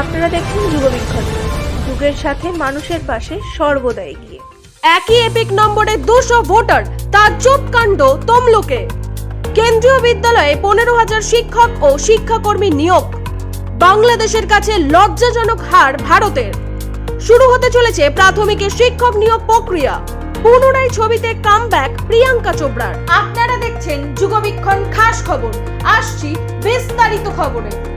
আপনারা দেখছেন যুগবীক্ষণ যুগের সাথে মানুষের পাশে সর্বদা এগিয়ে। একই এপিক নম্বরে দুশো ভোটার তাজ্জব কাণ্ড তমলুকে। কেন্দ্রীয় বিদ্যালয়ে পনেরো হাজার শিক্ষক ও শিক্ষাকর্মী নিয়োগ। বাংলাদেশের কাছে লজ্জাজনক হার ভারতের। শুরু হতে চলেছে প্রাথমিকের শিক্ষক নিয়োগ প্রক্রিয়া। পুনরায় ছবিতে কামব্যাক প্রিয়াঙ্কা চোপড়ার। আপনারা দেখছেন যুগবীক্ষণ খাস খবর। আসছি বিস্তারিত খবরে।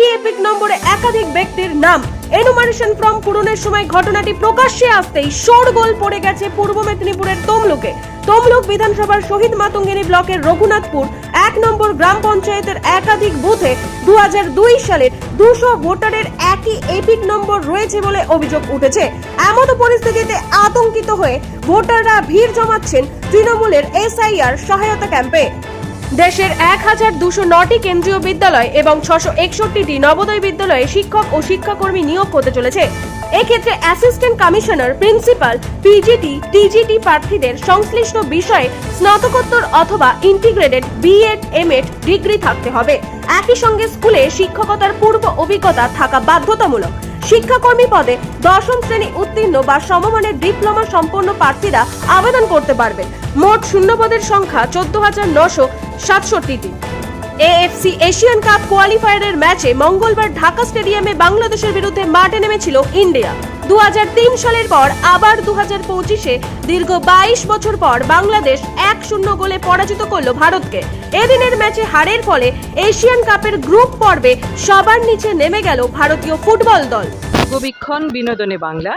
একই এপিক নম্বরে একাধিক ব্যক্তির নাম। এনুমারেশন ফর্ম পূরণের সময় ঘটনাটি প্রকাশ্যে আসতেই শোরগোল পড়ে গেছে পূর্ব মেদিনীপুরের তমলুকে। তমলুক বিধানসভার শহীদ মাতঙ্গিনী ব্লকের রঘুনাথপুর এক নম্বর গ্রাম পঞ্চায়েতের একাধিক বুথে দু হাজার দুই সালের দুশো ভোটারের একই এপিক নম্বর রয়েছে বলে অভিযোগ উঠেছে। এমন পরিস্থিতিতে আতঙ্কিত হয়ে ভোটাররা ভিড় জমাচ্ছেন তৃণমূলের এসআইআর সহায়তা ক্যাম্পে। দেশের এক হাজার দুশো নটি কেন্দ্রীয় বিদ্যালয় এবং ছশো একষট্টিটি নবোদয় বিদ্যালয়ে শিক্ষক ও শিক্ষাকর্মী নিয়োগ হতে চলেছে। এক্ষেত্রে assistant commissioner principal PGT TGT প্রার্থীদের সংশ্লিষ্ট বিষয়ে স্নাতকোত্তর অথবা ইন্টিগ্রেটেড বিএড এমএড ডিগ্রি থাকতে হবে। একই সঙ্গে স্কুলে শিক্ষকতার পূর্ব অভিজ্ঞতা থাকা বাধ্যতামূলক। শিক্ষাকর্মী পদে দশম শ্রেণি উত্তীর্ণ বা সমমানের ডিপ্লোমা সম্পন্ন প্রার্থীরা আবেদন করতে পারবেন। মোট শূন্য পদের সংখ্যা চোদ্দ হাজার নশো সাতষট্টিটি। এএফসি এশিয়ান কাপ কোয়ালিফায়ারের ম্যাচে মঙ্গলবার ঢাকা স্টেডিয়ামে বাংলাদেশের বিরুদ্ধে মাঠে নেমেছিল ইন্ডিয়া। দু হাজার তিন সালের পর আবার দু হাজার পঁচিশে, দীর্ঘ বাইশ বছর পর বাংলাদেশ এক শূন্য গোলে পরাজিত করল ভারতকে। এদিনের ম্যাচে হারের ফলে এশিয়ান কাপের গ্রুপ পর্বে সবার নিচে নেমে গেল ভারতীয় ফুটবল দল। যুগবীক্ষণ বিনোদনে বাংলা।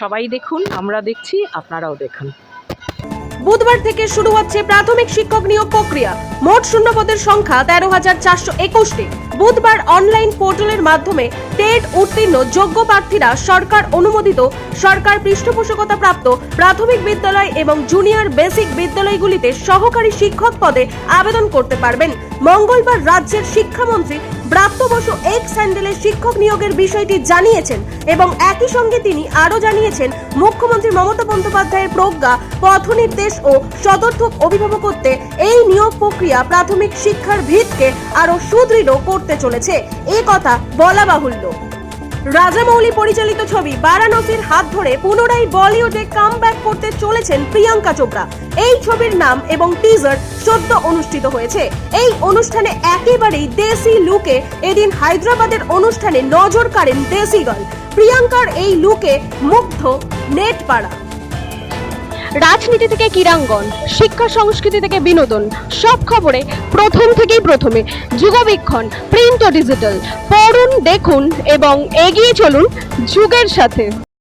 সবাই দেখুন, আমরা দেখছি, আপনারাও দেখুন। বুধবার থেকে শুরু হচ্ছে প্রাথমিক শিক্ষক নিয়োগ প্রক্রিয়া। মোট শূন্য পদের সংখ্যা তেরো হাজার চারশো একুশটি। বুধবার অনলাইন পোর্টালের মাধ্যমে টেট উত্তীর্ণ যোগ্য প্রার্থীরা সরকার অনুমোদিত, সরকার পৃষ্ঠপোষকতা প্রাপ্ত প্রাথমিক বিদ্যালয় এবং জুনিয়র বেসিক বিদ্যালয়গুলিতে সহকারী শিক্ষক পদে আবেদন করতে পারবেন। মঙ্গলবার রাজ্যের শিক্ষামন্ত্রী ব্রাত্য বসু এক স্যান্ডেলের শিক্ষক নিয়োগের বিষয়টি জানিয়েছেন এবং একই সঙ্গে তিনি আরও জানিয়েছেন, মুখ্যমন্ত্রী মমতা বন্দ্যোপাধ্যায়ের প্রজ্ঞা পথ নির্দেশ ও সদর্থক অভিভাবকত্বে এই নিয়োগ প্রক্রিয়া প্রাথমিক শিক্ষার ভিতকে আরও সুদৃঢ় করতে চলেছে। এ কথা বলা বাহুল্য রাজামৌলি পরিচালিত ছবি বারাণসীর হাত ধরে পুনরায় বলিউডে কাম করতে চলেছেন প্রিয়াঙ্কা চোপড়া। এই ছবির নাম এবং টিজার সদ্য অনুষ্ঠিত হয়েছে। এই অনুষ্ঠানে একেবারেই দেশি লুকে এদিন হায়দ্রাবাদের অনুষ্ঠানে নজর কাড়েন দেশি গল প্রিয়াঙ্কার এই লুকে মুগ্ধ নেট পাড়া রাজনীতি থেকে ক্রীড়াঙ্গন, শিক্ষা সংস্কৃতি থেকে বিনোদন, সব খবরে প্রথম থেকেই প্রথমে। যুগবীক্ষণ প্রিন্ট ও ডিজিটাল পড়ুন, দেখুন এবং এগিয়ে চলুন যুগের সাথে।